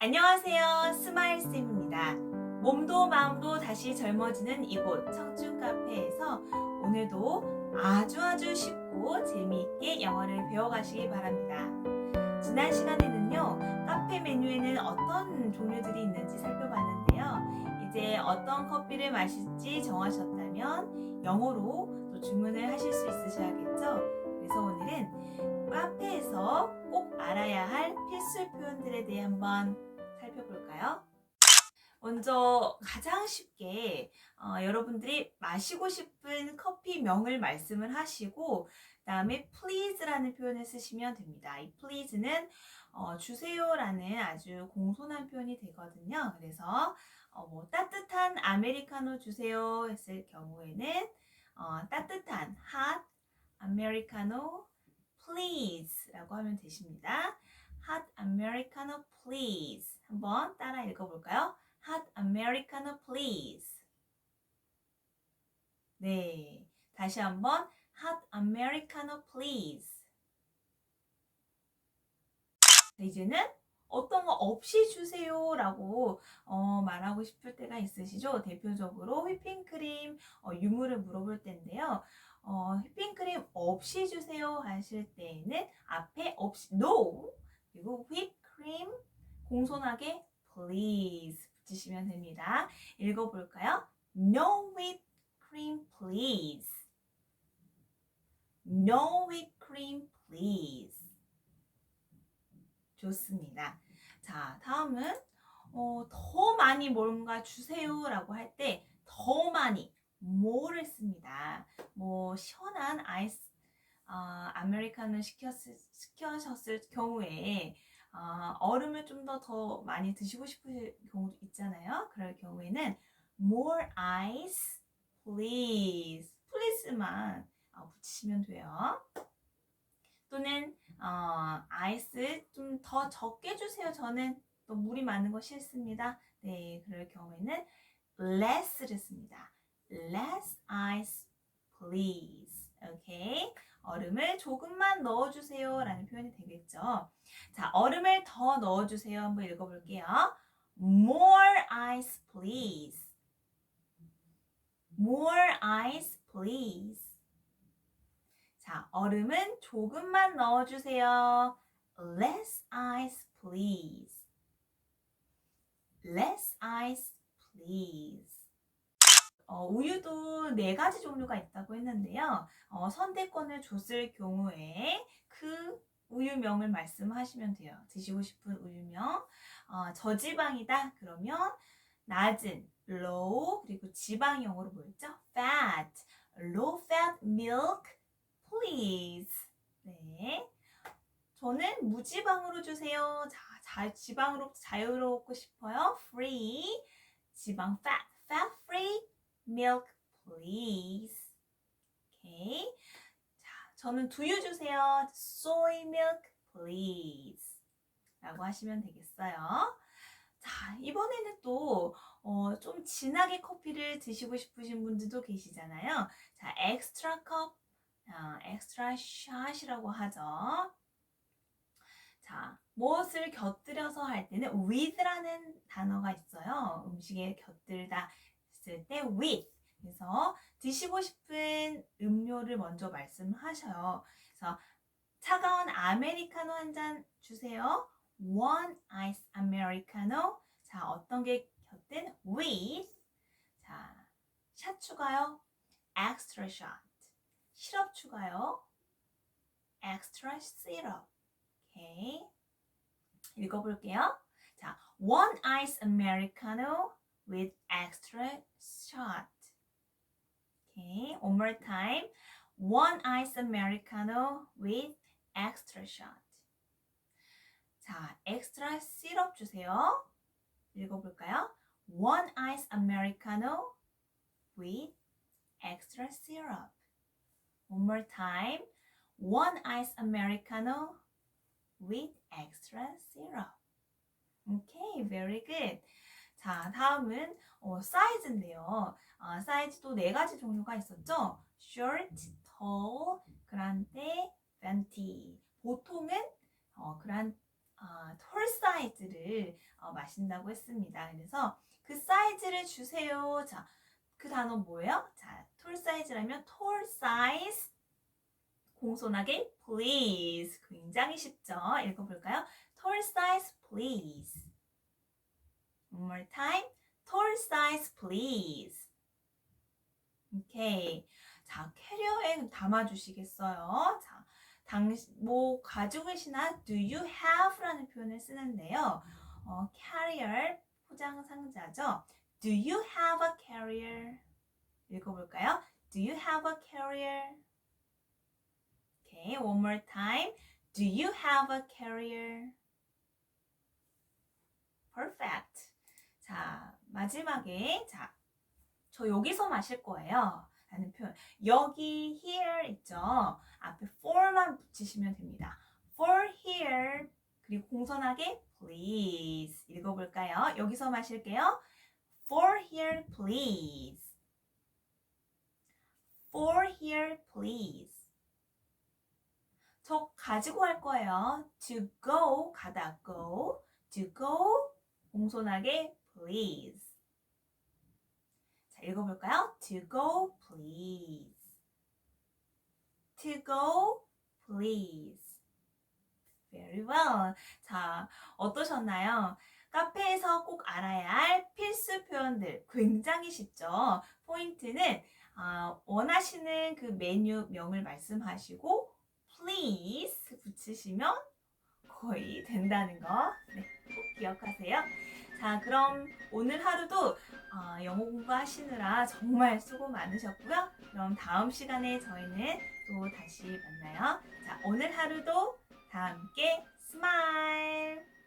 안녕하세요. 스마일쌤입니다. 몸도 마음도 다시 젊어지는 이곳 청춘 카페에서 오늘도 아주 아주 쉽고 재미있게 영어를 배워가시기 바랍니다. 지난 시간에는요, 카페 메뉴에는 어떤 종류들이 있는지 살펴봤는데요. 이제 어떤 커피를 마실지 정하셨다면 영어로 또 주문을 하실 수 있으셔야겠죠? 그래서 오늘은 카페에서 꼭 알아야 할 필수 표현들에 대해 한번 살펴볼까요? 먼저 가장 쉽게 어, 여러분들이 마시고 싶은 커피 명을 말씀을 하시고 그다음에 please라는 표현을 쓰시면 됩니다. 이 please는 어, 주세요라는 아주 공손한 표현이 되거든요. 그래서 어, 뭐 따뜻한 아메리카노 주세요 했을 경우에는 어, 따뜻한 hot 아메리카노 please라고 하면 되십니다. Hot americano please 한번 따라 읽어볼까요? hot americano please 네 다시 한번 hot americano please 자, 이제는 어떤 거 없이 주세요 라고 어, 말하고 싶을 때가 있으시죠? 대표적으로 휘핑크림 어, 유무를 물어볼 때인데요. 어, 휘핑크림 없이 주세요 하실 때에는 앞에 없이 no 그리고 휘크림 공손하게 please 붙이시면 됩니다. 읽어볼까요? No whipped cream please. No whipped cream please. 좋습니다. 자, 다음은 어, 더 많이 뭔가 주세요라고 할 때 더 많이 뭐를 씁니다. 뭐 시원한 아이스 아, 아메리카노 시켰을, 시켜셨을 경우에 아, 얼음을 좀 더 더 많이 드시고 싶으실 경우도 있잖아요. 그럴 경우에는 more ice please please만 어, 붙이시면 돼요. 또는 어, 아이스 좀 더 적게 주세요. 저는 또 물이 많은 거 싫습니다. 네, 그럴 경우에는 less를 씁니다. less ice please. 오케이. 얼음을 조금만 넣어주세요. 라는 표현이 되겠죠. 자, 얼음을 더 넣어주세요. 한번 읽어볼게요. More ice, please. More ice, please. 자, 얼음은 조금만 넣어주세요. Less ice, please. Less ice, please. 어, 우유도 네 가지 종류가 있다고 했는데요. 어, 선택권을 줬을 경우에 그 우유명을 말씀하시면 돼요. 드시고 싶은 우유명. 어, 저지방이다. 그러면 낮은 low 그리고 지방 영어로 뭐였죠? fat. low fat milk please. 네. 저는 무지방으로 주세요. 자, 자 지방으로 자유롭고 싶어요. free. 지방 fat. fat free milk please. 오케이. 자, 저는 두유 주세요. soy milk please. 라고 하시면 되겠어요. 자, 이번에는 또, 어, 좀 진하게 커피를 드시고 싶으신 분들도 계시잖아요. 자, 엑스트라 컵, 어, 엑스트라 샷이라고 하죠. 자, 무엇을 곁들여서 할 때는 with라는 단어가 있어요. 음식에 곁들다 했을 때 with. 그래서 드시고 싶은 음료를 먼저 말씀하셔요. 그래서 차가운 아메리카노 한 잔 주세요. one ice americano. 자, 어떤 게 곁든 with. 자, 샷 추가요. extra shot. 시럽 추가요. extra syrup. 오케이. 읽어볼게요. 자, one ice americano with extra shot. Okay, one more time. One ice americano with extra shot. 자, extra 시럽 주세요. 읽어볼까요? One ice americano with extra syrup. One more time. One ice americano with extra syrup. Okay, very good. 자, 다음은 어, 사이즈인데요. 아, 사이즈도 네 가지 종류가 있었죠. short, tall, grande, venti. 보통은 어, 그란 아, 톨 사이즈를 어, 마신다고 했습니다. 그래서 그 사이즈를 주세요. 자, 그 단어 뭐예요? 자, 톨 사이즈라면 톨 사이즈 공손하게 please 굉장히 쉽죠? 읽어볼까요? 톨 사이즈 please One more time. 톨 사이즈 please 오케이. 자, 캐리어에 담아주시겠어요? 자, 당시, 뭐, 가지고 계시나 do you have 라는 표현을 쓰는데요. 어, carrier, 포장 상자죠. Do you have a carrier? 읽어볼까요? Do you have a carrier? Okay, one more time. Do you have a carrier? Perfect. 자, 마지막에, 자, 저 여기서 마실 거예요. 라는 표현. 여기, here 있죠? 앞에 for만 붙이시면 됩니다. For here. 그리고 공손하게 please. 읽어볼까요? 여기서 마실게요. For here, please. For here, please. 저 가지고 갈 거예요. To go, 가다, go. To go, 공손하게 please. 자, 읽어볼까요? To go, please. To go, please. Very well. 자, 어떠셨나요? 카페에서 꼭 알아야 할 필수 표현들 굉장히 쉽죠. 포인트는 아, 원하시는 그 메뉴명을 말씀하시고 please 붙이시면 거의 된다는 거 네, 꼭 기억하세요. 자, 그럼 오늘 하루도 아, 영어 공부하시느라 정말 수고 많으셨고요. 그럼 다음 시간에 저희는 또 다시 만나요. 자, 오늘 하루도 다 함께 스마일!